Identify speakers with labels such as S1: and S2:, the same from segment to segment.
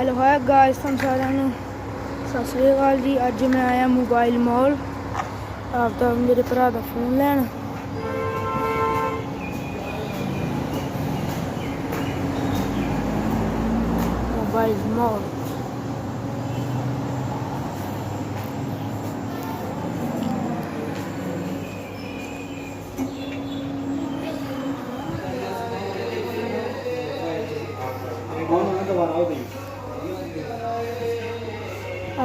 S1: Hello hi guys ਤੁਹਾਨੂੰ ਸਾਰਿਆਂ ਨੂੰ ਸਤਿ ਸ੍ਰੀ ਅਕਾਲ ਜੀ ਅੱਜ ਮੈਂ ਆਇਆ ਮੋਬਾਈਲ ਮਾਲ ਆਪਦਾ ਮੇਰੇ ਭਰਾ ਦਾ ਫੋਨ ਲੈਣ ਮੋਬਾਈਲ ਮਾਲ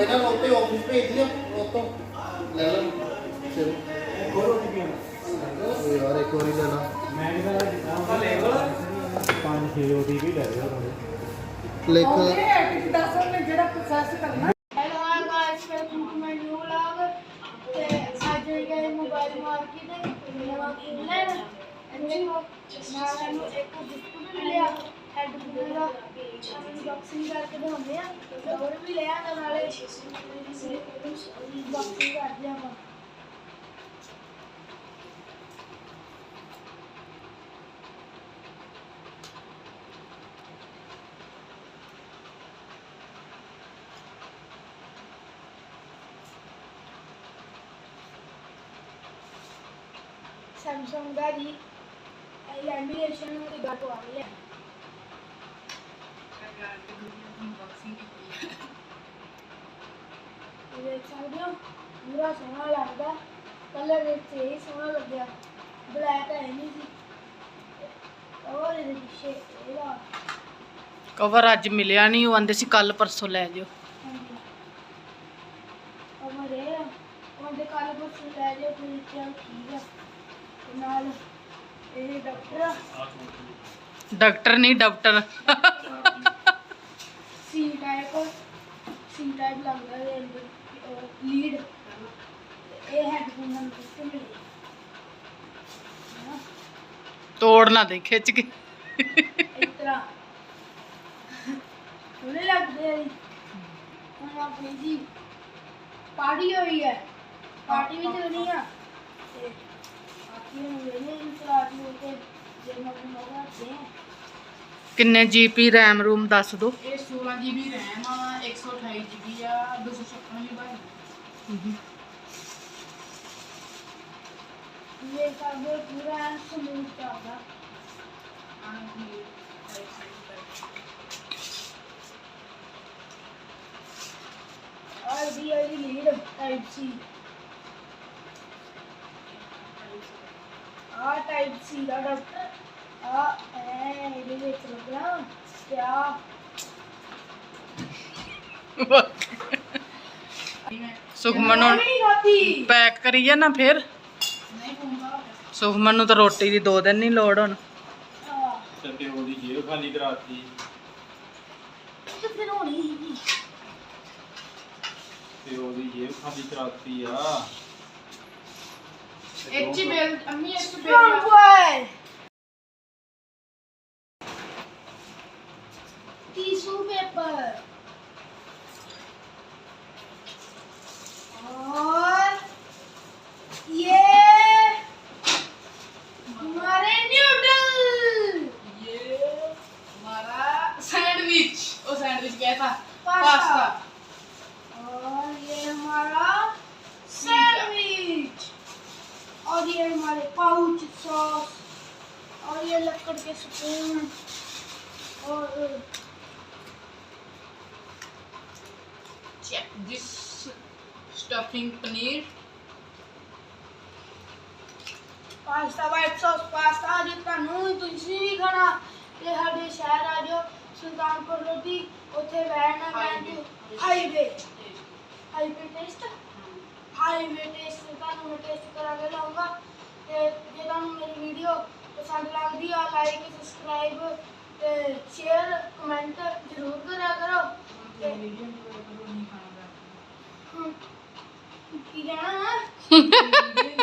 S2: ਉੱਤੇ ਆਫਿਸ ਭੇਜ ਦਿਓ ਉਹ ਤੋਂ ਲੈ ਲਓ ਚਲੋ ਉਹ ਯਾਰ ਇੱਕ ਵਾਰੀ ਲੈ ਲਾ
S3: ਲੈ ਪੰਜ ਛੇ ਉਹਦੀ ਵੀ ਲੈ ਲਿਓ
S2: ਲਿਖ
S1: hello hi guys welcome to my new vlog ਤੇ ਅੱਜ ਗਏ ਮੋਬਾਈਲ ਮਾਰਕੀਟ ਨਵਾਂ ਫੋਨ ਲੈਣ ਐਂਡ ਨਾਲ ਨੂੰ ਇੱਕ ਗਿਫਟ ਵੀ ਮਿਲਿਆ ਦਾ ਅਨਬਾਕਸਿੰਗ ਕਰਕੇ ਦਿਖਾਉਂਦੇ ਆ ਤੇ ਹੋਰ ਵੀ ਲਿਆ ਤਾਂ ਨਾਲੇ ਅਨਬਾਕਸਿੰਗ ਕਰਦੇ ਆਪਾਂ ਸੈਮਸੰਗ ਦਾ ਜੀ ਇਹ ਲੈਮੀਨੇਸ਼ਨ ਦੀ ਗੱਲ ਆ ਰਹੀ ਹੈ। ਇਹ ਦੇਖ ਸਕਦੇ ਹੋ ਪੂਰਾ ਸੋਹਣਾ ਲੱਗਦਾ। ਕਲਰ ਵਿੱਚ ਇਹ ਸੋਹਣਾ ਲੱਗਿਆ। ਬਲੈਕ ਹੈ ਨਹੀਂ ਸੀ ਔਰ ਇਹਦੇ ਪਿੱਛੇ ਇਹਦਾ।
S4: ਕਵਰ ਅੱਜ ਮਿਲਿਆ ਨਹੀਂ ਉਹ ਆਂਦੇ ਸੀ ਕੱਲ ਪਰਸੋਂ ਲੈ ਜਿਓ
S1: ਅਮਰ ਇਹ ਉਹਦੇ ਕੱਲ ਬਸ ਲੈ ਲਿਓ ਫਿਰ ਚੱਲ ਠੀਕ ਆ। ਤੇ ਨਾਲ ਇਹ ਡਾਕਟਰ ਆ।
S4: ਡਾਕਟਰ ਨਹੀਂ ਡਾਕਟਰ।
S1: ਸੀ ਟਾਈਪ ਸੀ ਟਾਈਪ ਲੱਗਦਾ ਹੈ ਅੰਦਰ ਲੀਡ ਇਹ ਹੈਡਫੋਨ ਨਾਲ ਕਿੱਥੇ ਮਿਲੇ?
S4: ਤੋੜ ਨਾ ਦੇ ਖਿੱਚ ਕੇ।
S1: ਇਸ ਤਰ੍ਹਾਂ। ਉਹਨੇ ਲੱਗਦੇ ਆ ਜੀ। ਹੁਣ ਆਪਣੀ ਜੀ ਪਾਰਟੀ ਹੋਈ ਹੈ। ਪਾਰਟੀ ਵੀ ਚੱਲਣੀ ਆ। ਤੇ ਆਪੀ ਨੂੰ ਵੇਲੇ ਇੰਤਜ਼ਾਰ ਨੂੰ ਤੇ ਜੇ ਮੈਂ ਮੌਕਾ ਦੇ
S4: ਕਿੰਨੇ ਜੀਪੀ ਰੈਮ ਰੂਮ ਦੱਸ ਦੋ
S5: ਇਹ 16 GB RAM ਆ 128 GB ਆ 256 GB
S1: ਇਹ ਸਾਡੇ ਪੂਰਾ ਸਮੂਥ ਚੱਲਦਾ। ਔਰ ਵੀ ਇਹ ਲੀਡ ਟਾਈਪ ਸੀ ਆ ਟਾਈਪ ਸੀ ਦਾ ਡਾਕਟਰ ਆ ਐ ਇਹਦੇ ਵਿੱਚ ਲੱਗਣਾ ਕਿਆ
S4: ਸੁਖਮਨ ਨੂੰ ਪੈਕ ਕਰੀਏ ਨਾ ਫਿਰ। ਸੁਖਮਨ ਨੂੰ ਤਾਂ ਰੋਟੀ ਦੀ ਦੋ ਦਿਨ ਨਹੀਂ ਲੋੜ ਹੁਣ।
S3: ਤੇ ਉਹਦੀ ਜੇਬ ਖਾਲੀ ਕਰਾਤੀ।
S1: ਤੇ ਫਿਰ ਹੋਣੀ ਸੀ
S3: ਤੇ ਉਹਦੀ ਜੇਬ ਖਾਲੀ ਕਰਾਤੀ ਆ।
S5: ਐਚ ਬੈਲ ਅੰਮੀ ਐਚ
S1: Strong
S5: ਬੈਲ
S1: paper. और ये हमारे नूडल
S5: ये हमारा सैंडविच ओ सैंडविच क्या था
S1: पास्ता और ये हमारा सैंडविच और ये हमारे पाउच सॉस और ये लकड़ के स्पून और
S5: check this stuffing paneer
S1: pasta white sauce pasta ਜੇ ਤੁਹਾਨੂੰ ਤੁਸੀਂ ਵੀ ਖਾਣਾ ਤੇ ਸਾਡੇ ਸ਼ਹਿਰ ਆ ਜਾਓ ਸੁਲਤਾਨਪੁਰ ਲੋਧੀ ਉੱਥੇ van van highway highway test highway test ਤੁਹਾਨੂੰ ਮੈਂ ਟੇਸਟ ਕਰਾ ਕੇ ਲਾਉਂਗਾ ਤੇ ਜੇ ਤੁਹਾਨੂੰ ਮੇਰੀ ਵੀਡੀਓ ਪਸੰਦ ਲੱਗਦੀ ਆ ਲਾਈਕ ਸਬਸਕ੍ਰਾਈਬ ਤੇ ਸ਼ੇਅਰ ਕਮੈਂਟ ਜ਼ਰੂਰ ਕਰਿਆ ਕਰੋ ਕੀ ਕਹਿਣਾ?